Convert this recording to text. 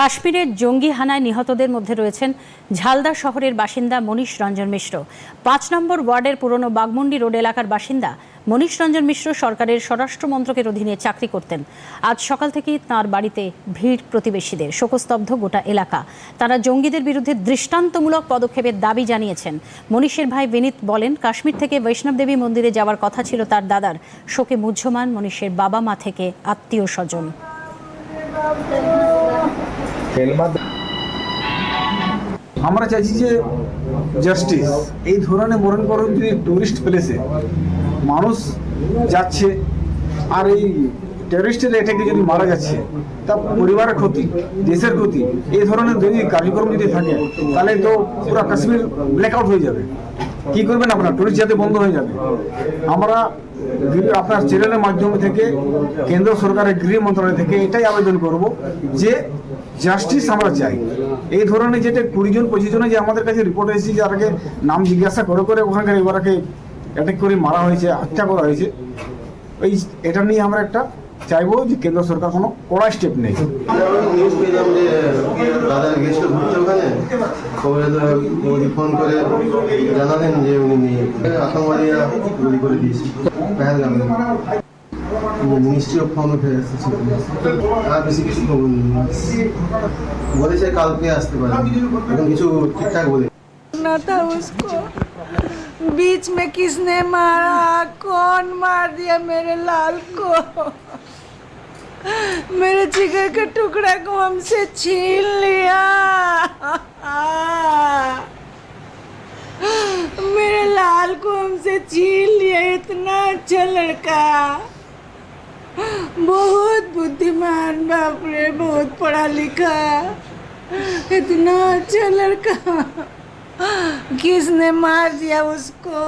কাশ্মীরের জঙ্গি হানায় নিহতদের মধ্যে রয়েছেন ঝালদা শহরের বাসিন্দা মনীষ রঞ্জন মিশ্র। পাঁচ নম্বর ওয়ার্ডের পুরনো বাগমুন্ডি রোড এলাকার বাসিন্দা মনীষ রঞ্জন মিশ্র সরকারের স্বরাষ্ট্র মন্ত্রকের অধীনে চাকরি করতেন। আজ সকাল থেকেই তাঁর বাড়িতে ভিড় প্রতিবেশীদের শোকস্তব্ধ গোটা এলাকা। তারা জঙ্গিদের বিরুদ্ধে দৃষ্টান্তমূলক পদক্ষেপের দাবি জানিয়েছেন। মনীষের ভাই বিনীত বলেন, কাশ্মীর থেকে বৈষ্ণব দেবী মন্দিরে যাওয়ার কথা ছিল তার দাদার। শোকে মুহ্যমান মনীষের বাবা মা থেকে আত্মীয় স্বজন আমরা চাইছি যে জাস্টিস, এই ধরনের মরণ করণ যদি টুরিস্ট প্লেসে মানুষ যাচ্ছে, আর এই টেররিস্টের এটাকে যদি মারা যাচ্ছে, তা পরিবারের ক্ষতি, দেশের ক্ষতি, এই ধরনের যদি কার্যক্রম যদি থাকে, তাহলে তো পুরো কাশ্মীর ব্ল্যাকআউট হয়ে যাবে। কি করবেন আপনার? টুরিস্ট যাতে বন্ধ হয়ে যাবে। আমরা আপনার চ্যানেলের মাধ্যমে থেকে, কেন্দ্র সরকারের গৃহ মন্ত্রণালয় থেকে এটাই আবেদন করব যে জাস্টিস আমরা চাই। এই ধরনের যেটা কুড়ি জন, পঁচিশ জনে যে আমাদের কাছে রিপোর্ট এসেছে যারাকে নাম জিজ্ঞাসা করে করে ওখানকার এবারকে অ্যাটাক করে মারা হয়েছে, হত্যা করা হয়েছে, এই এটা নিয়ে আমরা একটা চাইব যে কেন্দ্র সরকার কোনো কড়া স্টেপ নেই। পেহেলগামে মিনিস্ট্রি অফ ফর্ম অ্যাফেয়ার্স আর বেশি কিছু খবর নেই বলেছে কালকে আসতে পারে এখন কিছু ঠিকঠাক বলে ना था उसको बीच में किसने मारा कौन मार दिया मेरे लाल को मेरे जिगर के टुकड़ा को हमसे छीन लिया मेरे लाल को हमसे छीन लिया इतना अच्छा लड़का बहुत बुद्धिमान बाप रे बहुत पढ़ा लिखा इतना अच्छा लड़का। किसने मार दिया उसको?